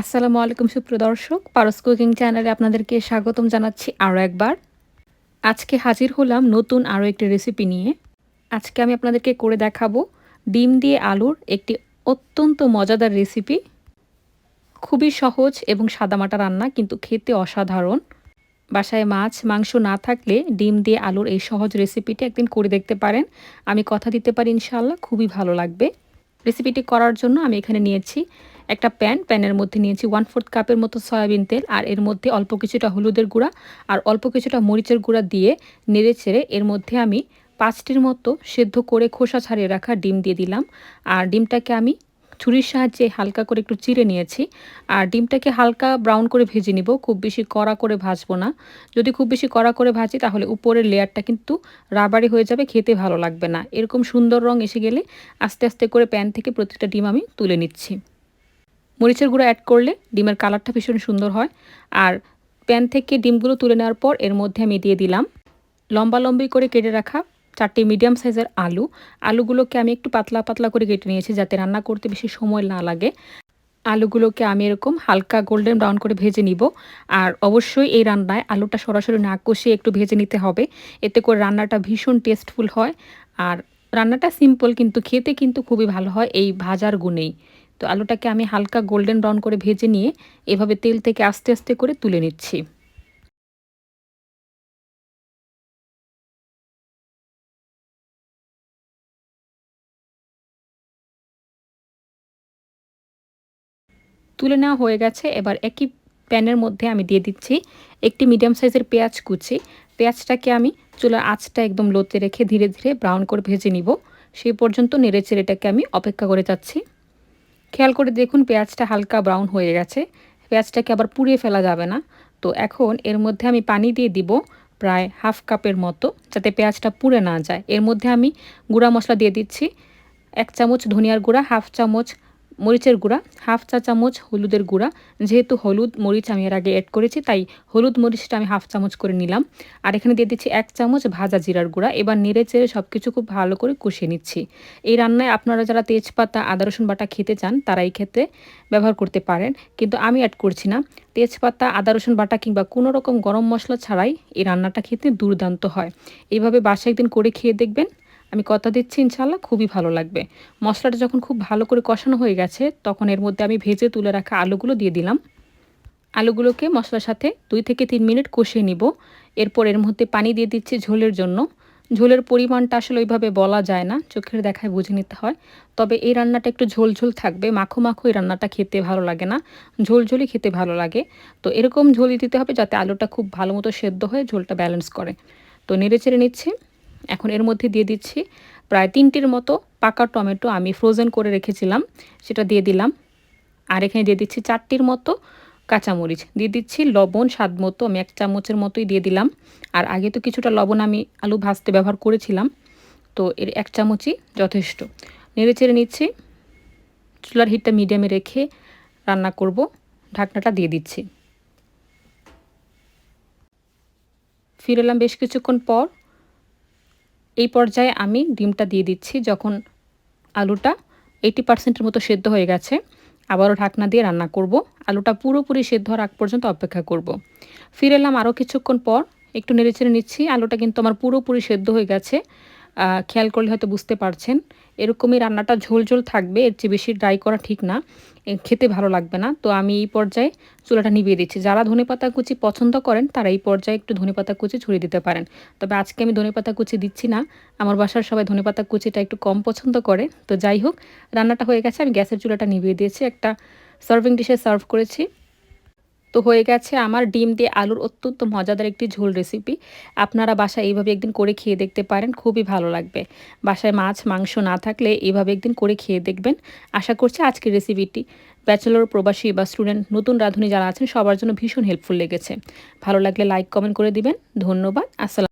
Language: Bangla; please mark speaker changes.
Speaker 1: আসসালামু আলাইকুম সুপ্রদর্শক পারস কুকিং চ্যানেলে আপনাদেরকে স্বাগতম জানাচ্ছি আরও একবার। আজকে হাজির হলাম নতুন আরও একটি রেসিপি নিয়ে। আজকে আমি আপনাদেরকে করে দেখাবো ডিম দিয়ে আলুর একটি অত্যন্ত মজাদার রেসিপি খুবই সহজ এবং সাদামাটা রান্না, কিন্তু খেতে অসাধারণ। বাসায় মাছ, মাংস না থাকলে ডিম দিয়ে আলুর এই সহজ রেসিপিটি একদিন করে দেখতে পারেন। আমি কথা দিতে পারি ইনশাল্লাহ খুবই ভালো লাগবে। রেসিপিটি করার জন্য আমি এখানে নিয়েছি একটা প্যান। প্যানের মধ্যে নিয়েছি ওয়ান ফোর্থ কাপের মতো সয়াবিন তেল আর এর মধ্যে অল্প কিছুটা হলুদের গুঁড়া আর অল্প কিছুটা মরিচের গুঁড়া দিয়ে নেড়ে ছেড়ে এর মধ্যে আমি পাঁচটির মতো সেদ্ধ করে খোসা ছাড়িয়ে রাখা ডিম দিয়ে দিলাম। আর ডিমটাকে আমি ছুরির সাহায্যে হালকা করে একটু চিড়ে নিয়েছি। আর ডিমটাকে হালকা ব্রাউন করে ভেজে নিব, খুব বেশি কড়া করে ভাজবো না। যদি খুব বেশি কড়া করে ভাজি, তাহলে উপরের লেয়ারটা কিন্তু রাবারি হয়ে যাবে, খেতে ভালো লাগবে না। এরকম সুন্দর রং এসে গেলে আস্তে আস্তে করে প্যান থেকে প্রতিটা ডিম আমি তুলে নিচ্ছি। মরিচের গুঁড়ো অ্যাড করলে ডিমের কালারটা ভীষণ সুন্দর হয়। আর প্যান থেকে ডিমগুলো তুলে নেওয়ার পর এর মধ্যে আমি দিয়ে দিলাম লম্বা লম্বি করে কেটে রাখা চারটি মিডিয়াম সাইজের আলু। আলুগুলোকে আমি একটু পাতলা পাতলা করে কেটে নিয়েছি যাতে রান্না করতে বেশি সময় না লাগে। আলুগুলোকে আমি এরকম হালকা গোল্ডেন ব্রাউন করে ভেজে নিব। আর অবশ্যই এই রান্নায় আলুটা সরাসরি না কষিয়ে একটু ভেজে নিতে হবে। এতে করে রান্নাটা ভীষণ টেস্টফুল হয়। আর রান্নাটা সিম্পল কিন্তু, খেতে কিন্তু খুবই ভালো হয় এই ভাজার গুণেই। তো আলুটাকে আমি হালকা গোল্ডেন ব্রাউন করে ভেজে নিয়ে এভাবে তেল থেকে আস্তে আস্তে করে তুলে নিচ্ছি। তুলে নেওয়া হয়ে গেছে। এবার একই প্যানের মধ্যে আমি দিয়ে দিচ্ছি একটি মিডিয়াম সাইজের পেঁয়াজ কুচি। পেঁয়াজটাকে আমি চুলার আঁচটা একদম লোতে রেখে ধীরে ধীরে ব্রাউন করে ভেজে নিব। সেই পর্যন্ত নেড়ে চেড়েটাকে আমি অপেক্ষা করে যাচ্ছি। খেয়াল করে দেখুন পেঁয়াজটা হালকা ব্রাউন হয়ে গেছে। পেঁয়াজটাকে আবার পুড়িয়ে ফেলা যাবে না। তো এখন এর মধ্যে আমি পানি দিয়ে দিব প্রায় হাফ কাপের মতো যাতে পেঁয়াজটা পুড়ে না যায়। এর মধ্যে আমি গুঁড়া মশলা দিয়ে দিচ্ছি। এক চামচ ধনিয়ার গুঁড়া, হাফ চামচ মরিচের গুঁড়া, হাফ চা চামচ হলুদের গুঁড়া। যেহেতু হলুদ, মরিচ আমি এর আগে অ্যাড করেছি, তাই হলুদ, মরিচটা আমি হাফ চামচ করে নিলাম। আর এখানে দিয়ে দিচ্ছি এক চামচ ভাজা জিরার গুঁড়া। এবার নেড়ে চেড়ে সব কিছু খুব ভালো করে কষিয়ে নিচ্ছি। এই রান্নায় আপনারা যারা তেজপাতা, আদা, রসুন বাটা খেতে চান, তারা এই ক্ষেত্রে ব্যবহার করতে পারেন। কিন্তু আমি অ্যাড করছি না। তেজপাতা, আদা, রসুন বাটা কিংবা কোনো রকম গরম মশলা ছাড়াই এই রান্নাটা খেতে দুর্দান্ত হয়। এইভাবে বাসায় একদিন করে খেয়ে দেখবেন। আমি কথা দিচ্ছি ইনশাল্লাহ খুবই ভালো লাগবে। মশলাটা যখন খুব ভালো করে কষানো হয়ে গেছে, তখন এর মধ্যে আমি ভেজে তুলে রাখা আলুগুলো দিয়ে দিলাম। আলুগুলোকে মশলার সাথে দুই থেকে তিন মিনিট কষিয়ে নিব। এরপর এর মধ্যে পানি দিয়ে দিচ্ছি ঝোলের জন্য। ঝোলের পরিমাণটা আসলে ওইভাবে বলা যায় না, চোখের দেখায় বুঝে নিতে হয়। তবে এই রান্নাটা একটু ঝোল ঝোল থাকবে, মাখো মাখো এই রান্নাটা খেতে ভালো লাগে না। ঝোল ঝোলই খেতে ভালো লাগে। তো এরকম ঝোলই দিতে হবে যাতে আলুটা খুব ভালো মতো সেদ্ধ হয়ে ঝোলটা ব্যালেন্স করে। তো নেড়ে চেড়ে নিচ্ছি। এখন এর মধ্যে দিয়ে দিচ্ছি প্রায় তিনটির মতো পাকা টমেটো আমি ফ্রোজেন করে রেখেছিলাম, সেটা দিয়ে দিলাম। আর এখানে দিয়ে দিচ্ছি চারটির মতো কাঁচামরিচ। দিয়ে দিচ্ছি লবণ, স্বাদ মতো, আমি এক চামচের মতোই দিয়ে দিলাম। আর আগে তো কিছুটা লবণ আমি আলু ভাজতে ব্যবহার করেছিলাম, তো এর এক চামচই যথেষ্ট। নেড়ে চেড়ে নিচ্ছি। চুলার হিটটা মিডিয়ামে রেখে রান্না করব। ঢাকনাটা দিয়ে দিচ্ছি। ফিরে এলাম বেশ কিছুক্ষণ পর। এই পর্যায়ে আমি ডিমটা দিয়ে দিচ্ছি যখন আলুটা এইটি পার্সেন্টের মতো সেদ্ধ হয়ে গেছে। আবারও ঢাকনা দিয়ে রান্না করব। আলুটা পুরোপুরি সেদ্ধ হওয়ার আগ পর্যন্ত অপেক্ষা করব। ফিরে এলাম আরও কিছুক্ষণ পর। একটু নেড়েচেড়ে নিচ্ছি। আলুটা কিন্তু আমার পুরোপুরি সেদ্ধ হয়ে গেছে। খেয়াল করলে হয়তো বুঝতে পারছেন। এরকমই রান্নাটা ঝোল ঝোল থাকবে, এর চেয়ে বেশি ড্রাই করা ঠিক না। খেতে ভালো লাগবে না। তো আমি এই পর্যায়ে চুলাটা নিভিয়ে দিচ্ছি। যারা ধনেপাতা কুচি পছন্দ করেন, তারা এই পর্যায়ে একটু ধনেপাতা কুচি ছড়িয়ে দিতে পারেন। তবে আজকে আমি ধনেপাতা কুচি দিচ্ছি না। আমার বাসার সবাই ধনেপাতা কুচিটা একটু কম পছন্দ করে। তো যাই হোক, রান্নাটা হয়ে গেছে। আমি গ্যাসের চুলাটা নিভিয়ে দিয়েছি। একটা সার্ভিং ডিশে সার্ভ করেছি। তো হয়ে গেছে আমার ডিম দিয়ে আলুর অত্যন্ত মজাদার একটি ঝোল রেসিপি আপনারা বাসায় এইভাবে একদিন করে খেয়ে দেখতে পারেন, খুবই ভালো লাগবে। বাসায় মাছ, মাংস না থাকলে এইভাবে একদিন করে খেয়ে দেখবেন। আশা করছি আজকের রেসিপিটি ব্যাচেলর, প্রবাসী বা স্টুডেন্ট নতুন রাঁধুনি যারা আছেন, সবার জন্য ভীষণ হেল্পফুল লেগেছে। ভালো লাগলে লাইক কমেন্ট করে দিবেন। ধন্যবাদ। আসসালাম।